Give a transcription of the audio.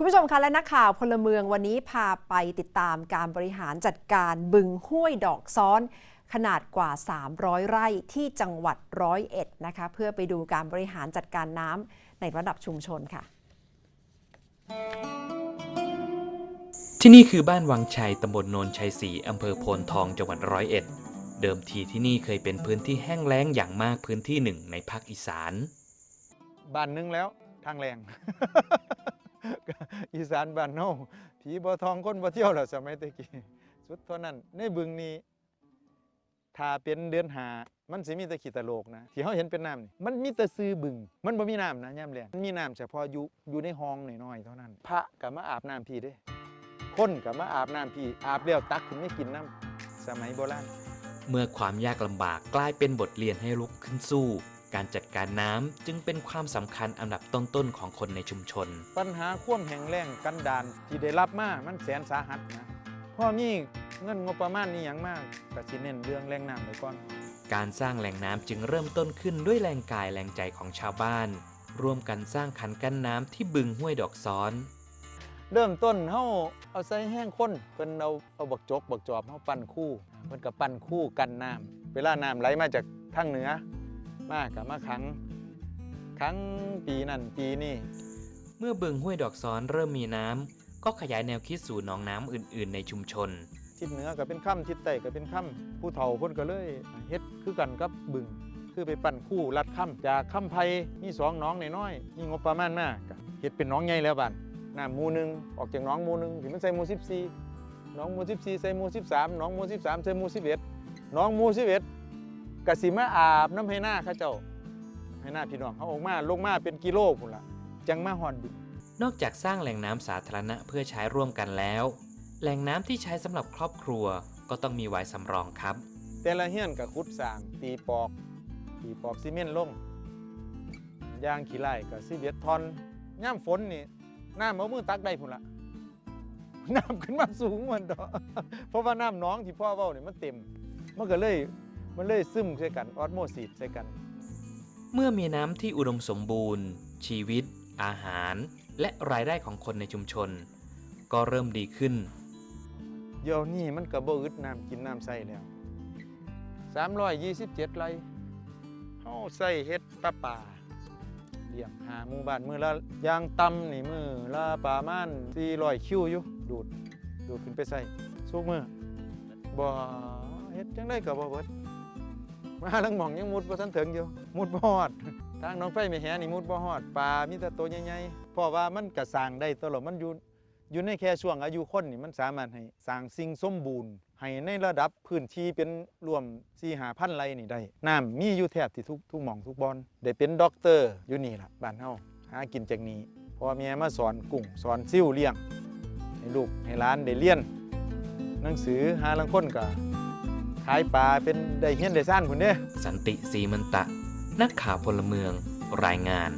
คุณผู้ชมคะและนักข่าวพลเมืองวันนี้พาไปติดตามการบริหารจัดการบึงห้วยดอกซ้อน ขนาดกว่า 300 ไร่ที่จังหวัดร้อยเอ็ดนะคะ เพื่อไปดูการบริหารจัดการน้ำในระดับชุมชนค่ะ ที่นี่คือบ้านวังชัยตำบลโนนชัยศรีอำเภอโพนทองจังหวัดร้อยเอ็ด เดิมทีที่นี่เคยเป็นพื้นที่แห้งแล้งอย่างมากพื้นที่หนึ่งในภาคอีสาน บ้านหนึงแล้วทางแรง อีสานบ้านเฮาผีบ่ทองคนบ่เที่ยวแล้วสมัยตะกี้สุดเท่านั้นในบึงนี้ถ้าเป็นเดือนหามันสิมีแต่ขีตะโลกนะ ที่เฮาเห็นเป็นน้ำนี่มันมีแต่ซื้อบึง มันบ่มีน้ำนะยามแลงมันมีน้ำเฉพาะอยู่อยู่ในห้องน้อยๆเท่านั้น พระก็มาอาบน้ำพี่เด้คนก็มาอาบน้ำพี่ อาบแล้วตักขึ้นไม่กินน้ำสมัยโบราณเมื่อความยากลำบากกลายเป็นบทเรียนให้ลุกขึ้นสู้ การจัดการน้ำจึงเป็นความสำคัญอันดับต้นๆของคนในชุมชน ปัญหาความแห้งแล้งกันดานที่ได้รับมามันแสนสาหัสนะพ่อมีเงินงบประมาณนี่อย่างมากก็สิเน้นเรื่องแรงน้ำไปก่อน การสร้างแหล่งน้ำจึงเริ่มต้นขึ้นด้วยแรงกายแรงใจของชาวบ้าน ร่วมกันสร้างคันกั้นน้ำที่บึงห้วยดอกซ้อน เริ่มต้นเฮาเอาใส่แห้งข้นเพิ่นเอาเอาบักจกบักจอบเฮาปั้นคู่เพิ่นก็ปั้นคู่กันน้ำเวลาน้ำไหลมาจากทางเหนือ มาก็มาขังขังปีนั่นปีนี้เมื่อบึงห้วยดอกซ้อนเริ่มมีน้ำก็ขยายแนวคิดสู่หนองน้ำอื่น ๆ ในชุมชน ทิศเหนือก็เป็นค่ำทิศใต้ก็เป็นค่ำผู้เฒ่าเพิ่นก็เลยเฮ็ดคือกันกับบึงคือไปปั้นคู่ลัดค่ำจากค่ำไผมีสองหน้องน้อยๆมีงบประมาณมากก็เฮ็ดเป็นหน้องใหญ่แล้วบัดน้ำหมู่หนึงออกจากหน้องหมู่หนึงที่มันใส่หมู่14หน้องหมู่14ใส่หมู่13หน้องหมู่13ใส่หมู่11หน้องหมู่11 ก็สิมาอาบน้ำให้หน้าเขาเจ้าให้หน้าพี่น้องเขาออกมาลงมาเป็นกิโลพุ่นล่ะจังมาฮอดบึงนอกจากสร้างแหล่งน้ำสาธารณะเพื่อใช้ร่วมกันแล้ว แหล่งน้ำที่ใช้สำหรับครอบครัวก็ต้องมีไว้สำรองครับ แต่ละเฮียนกับขุดสร้างตีปอก ตีปอกซีเมนต์ลงยางขี้ไล่กับซีเบียดทอนย่ำฝนนี่น้ำเอามือตักได้พุ่นละน้ำขึ้นมาสูงมันดอกเพราะว่าน้ำหน้องที่พ่อเว้านี่มันเต็มมันก็เลย มันเลยซึมใส่กันออสโมซิสใส่กัน เมื่อมีน้ำที่อุดมสมบูรณ์ ชีวิต อาหาร และรายได้ของคนในชุมชน ก็เริ่มดีขึ้นเดี๋ยวนี้มันก็บ่อึดน้ำกินน้ำใส่แล้ว 327ไร่เฮาใส่เฮ็ดปลาป่าเลี้ยงหาหมู่บ้านมื้อละอย่างต่ำนี่มื้อละประมาณ400คิวอยู่ดูดดูดขึ้นไปใส่สุกมื้อบ่เฮ็ดจังไดก็บ่เบิด มาลังหม่องยังมุดบ่ทันถึงอยู่ มุดบ่ฮอด ทางน้องไฟแม่แหนี่มุดบ่ฮอดปลามีแต่ตัวใหญ่ๆเพราะว่ามันก็สร้างได้ตลอดมันอยู่อยู่ในแค่ช่วงอายุคนนี่มันสามารถให้สร้างสิ่งสมบูรณ์ ให้ในระดับพื้นที่เป็นรวม4 5พันไร่นี่ได้ น้ำมีอยู่แทบที่ทุกทุกหม่องทุกบอนได้เป็นด็อกเตอร์อยู่นี่ล่ะบ้านเฮาหากินจากนี้พ่อแม่มาสอนกุ้งสอนซิ่วเลี้ยง ให้ลูกให้หลานได้เรียน หนังสือหาลังคนก็ ขายปลาเป็นได้เฮียนได้ซ่านพุ่นเด้สันติสีมันตะ นักข่าวพลเมืองรายงาน